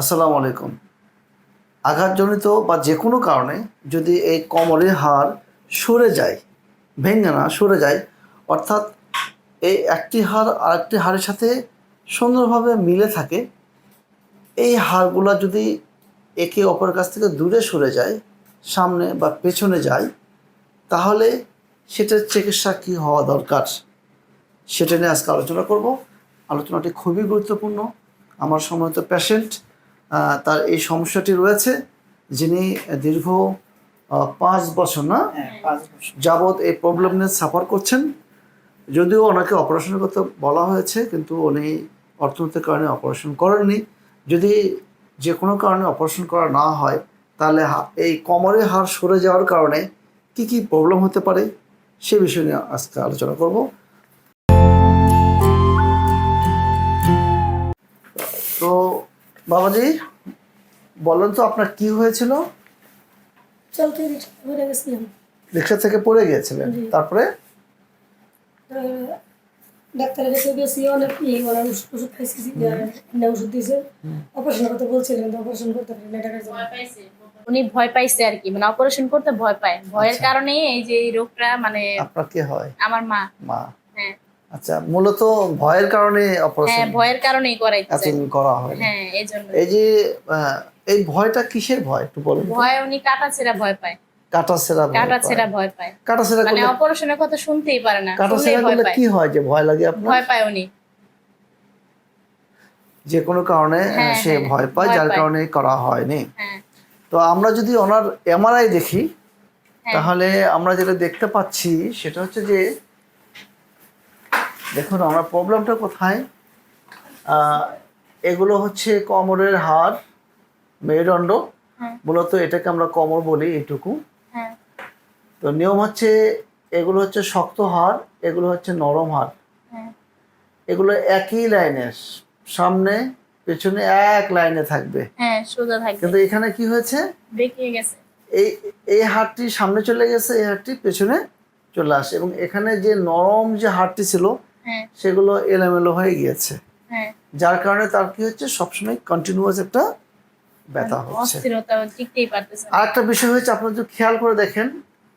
আসসালামু আলাইকুম। আঘাতজনিত বা যে কোনো কারণে যদি এই কোমরের হার সরে যায়, ভেঙে না সরে যায়, অর্থাৎ এই একটি হাড় আরেকটি হাড়ের সাথে সুন্দরভাবে মিলে থাকে, এই হাড়গুলো যদি একে অপরের কাছ থেকে দূরে সরে যায়, সামনে বা পেছনে যায়, তাহলে সেটার চিকিৎসা কী হওয়া দরকার? সেটা নিয়ে আজকে আলোচনা করব। আলোচনাটি খুবই গুরুত্বপূর্ণ। আমার সময়ত পেশেন্ট তার এই সমস্যাটি রয়েছে যিনি দীর্ঘ পাঁচ বছর না? যাবৎ এই প্রবলেম নিয়ে সাফার করছেন। যদিও ওনাকে অপারেশনের কথা বলা হয়েছে কিন্তু উনি অর্থনৈতিক কারণে অপারেশন করেননি। যদি যে কোনো কারণে অপারেশন করা না হয় তাহলে এই কোমরের হার সরে যাওয়ার কারণে কি কি প্রবলেম হতে পারে সে বিষয় নিয়ে আজকে আলোচনা করব। তো বাবাজি বলেন তো আপনার কি হয়েছিল? চলতে রিক্সা গেছিলাম। রিক্সা থেকে পড়ে গিয়েছিলেন। তারপরে? ডাক্তারের কাছে গেছি অনেক ই ওনার ওষুধ ওষুধ খাইছি ওষুধ দিয়েছে। অপারেশন করতে বলছিলেন অপারেশন করতে পারি না টাকার উনি ভয় পাইছে আর কি মানে অপারেশন করতে ভয় পায়। ভয়ের আচ্ছা। কারণে এই যে এই রোগটা মানে আপনার কি হয়? আমার মা। মা। আচ্ছা মূলত ভয়ের কারণে হ্যাঁ ভয়ের কারণেই। করা হয়। হ্যাঁ এই এই যে এই ভয়টা কিসের ভয় একটু বলেন ভয় উনি কাটা ছেঁড়া ভয় পায়। কাটা সেরা ভয় পায়। ভয় মানে অপারেশনের কথা শুনতেই পারে না ভয় করলে কি হয় যে ভয় লাগে আপনার? ভয় পায় উনি। যে কোনো কারণে হ্যাঁ, সে হ্যাঁ, ভয় পায় যার কারণে করা হয়নি। হ্যাঁ। তো আমরা যদি ওনার এমআরআই দেখি হ্যাঁ। তাহলে আমরা যেটা দেখতে পাচ্ছি সেটা হচ্ছে যে দেখুন আমার প্রবলেমটা কোথায়? এগুলো হচ্ছে কোমরের হাড় মেরুদণ্ড। হ্যাঁ। মূলত এটাকে আমরা কোমর বলি এইটুকু। হ্যাঁ। তো নিয়ম হচ্ছে এগুলো হচ্ছে শক্ত হাড় এগুলো হচ্ছে নরম হাড়। হ্যাঁ। এগুলো একই লাইনে সামনে পেছনে এক লাইনে থাকবে। হ্যাঁ সোজা থাকবে। কিন্তু এখানে কি হয়েছে? বেঁকিয়ে গেছে। এই এই হাড়টি সামনে চলে গেছে এই হাড়টি পেছনে চলে আসে। এবং এখানে যে নরম যে হাড়টি ছিল সেগুলো এলোমেলো হয়ে গিয়েছে। হ্যাঁ। যার কারণে তার কি হচ্ছে সবসময় কন্টিনিউয়াস একটা ব্যথা হচ্ছে। অস্থিরতা টিকতেই পারতেছে না। আর একটা বিষয় হচ্ছে আপনারা যদি খেয়াল করে দেখেন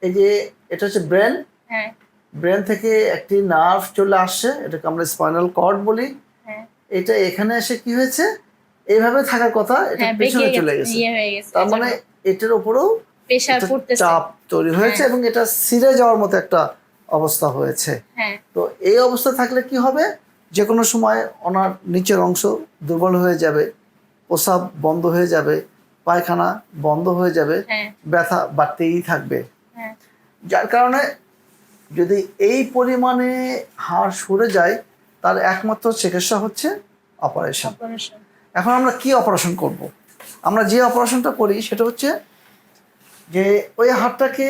এই যে এটা হচ্ছে ব্রেন। হ্যাঁ। ব্রেন থেকে একটি নার্ভ চলে আসছে এটাকে আমরা স্পাইনাল কর্ড বলি। হ্যাঁ। এটা এখানে এসে কি হয়েছে এইভাবে থাকার কথা এটা হ্যাঁ পেছনে চলে গেছে ইয়ে হয়ে তার মানে এটার উপরেও চাপ তৈরি হয়েছে হ্যাঁ। এবং এটা ছিঁড়ে যাওয়ার মতো একটা অবস্থা হয়েছে। হ্যাঁ। তো এই অবস্থা থাকলে কি হবে? যে কোনো সময় ওনার নিচের অংশ দুর্বল হয়ে যাবে প্রসাব বন্ধ হয়ে যাবে পায়খানা বন্ধ হয়ে যাবে হ্যাঁ। ব্যথা বাড়তেই থাকবে। হ্যাঁ। যার কারণে যদি এই পরিমাণে হাড় সরে যায় তার একমাত্র চিকিৎসা হচ্ছে অপারেশন। অপারেশন। এখন আমরা কি অপারেশন করব। আমরা যে অপারেশনটা করি সেটা হচ্ছে যে ওই হাড়টাকে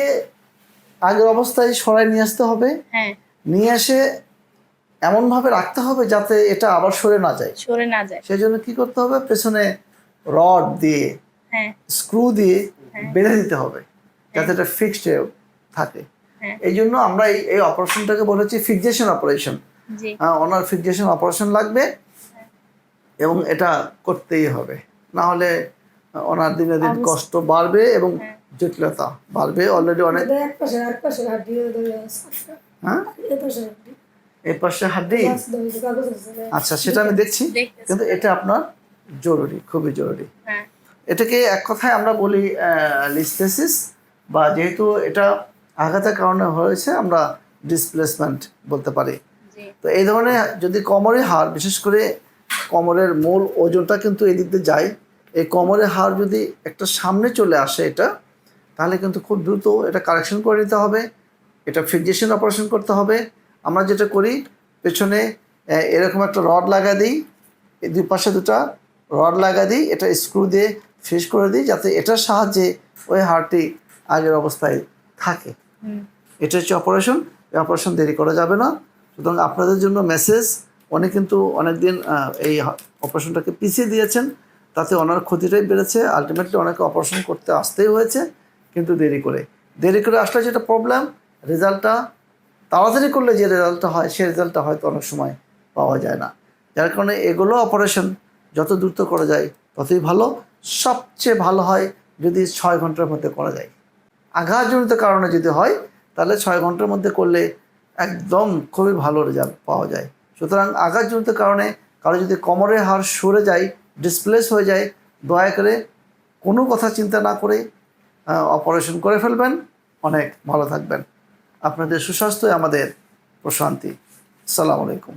আগের অবস্থায় সরাই নিয়ে আসতে হবে। হ্যাঁ। নিয়ে এসে এমনভাবে রাখতে হবে যাতে এটা আবার সরে না যায়। সরে না যায়। সেই জন্য কী করতে হবে? পেছনে রড দিয়ে হ্যাঁ। স্ক্রু দিয়ে হ্যাঁ। বেঁধে দিতে হবে যাতে এটা ফিক্সড থাকে। এই জন্য আমরা এই অপারেশনটাকে বলেছি ফিক্সেশন অপারেশন ওনার ফিক্সেশন অপারেশন লাগবে এবং এটা করতেই হবে। না হলে ওনার দিনে দিন কষ্ট বাড়বে এবং। জটিলতা বাড়বে অলরেডি অনেক। এক পাশে আর হ্যাঁ এই পাশে হাড্ডি। আচ্ছা সেটা আমি দেখছি কিন্তু এটা আপনার জরুরি খুবই জরুরি। হ্যাঁ। এটাকে এক কথায় আমরা বলি লিস্থেসিস বা যেহেতু এটা আঘাতের কারণে হয়েছে আমরা ডিসপ্লেসমেন্ট বলতে পারি। তো এই ধরনের যদি কোমরে হাড় বিশেষ করে কোমরের মূল ওজনটা কিন্তু এদিক দিয়ে যায়। এই কোমরের হাড় যদি একটা সামনে চলে আসে এটা তাহলে কিন্তু খুব দ্রুত এটা কারেকশন করে নিতে হবে এটা ফিক্সেশন অপারেশন করতে হবে। আমরা যেটা করি পেছনে এরকম একটা রড লাগা দিই এই দুই পাশে দুটা রড লাগা দিই এটা স্ক্রু দিয়ে ফিক্স করে দিই যাতে এটার সাহায্যে ওই হাড়টি আগের অবস্থায় থাকে। এটা হচ্ছে অপারেশন এই অপারেশন দেরি করা যাবে না। সুতরাং আপনাদের জন্য মেসেজ উনি কিন্তু অনেকদিন এই অপারেশনটাকে পিছিয়ে দিয়েছেন তাতে ওনার ক্ষতিটাই বেড়েছে। আলটিমেটলি অনেকে অপারেশন করতে আসতেই হয়েছে। কিন্তু দেরি করে। দেরি করে আসলে যেটা প্রবলেম রেজাল্টটা তাড়াতাড়ি করলে যে রেজাল্টটা হয় সেই রেজাল্টটা হয়তো অনেক সময় পাওয়া যায় না। যার কারণে এগুলো অপারেশন যত দ্রুত করা যায়, ততই ভালো। সবচেয়ে ভালো হয় যদি ছয় ঘণ্টার মধ্যে করা যায়। আঘাতজনিত কারণে যদি হয়, তাহলে ছয় ঘণ্টার মধ্যে করলে একদম খুবই ভালো রেজাল্ট পাওয়া যায়। সুতরাং আঘাতজনিত কারণে কারও যদি কোমরের হাড় সরে যায় ডিসপ্লেস হয়ে যায়, দয়া করে কোনো কথা চিন্তা না করে অপারেশন করে ফেলবেন। অনেক ভালো থাকবেন। আপনাদের সুস্বাস্থ্যই আমাদের প্রশান্তি। সালাম আলাইকুম।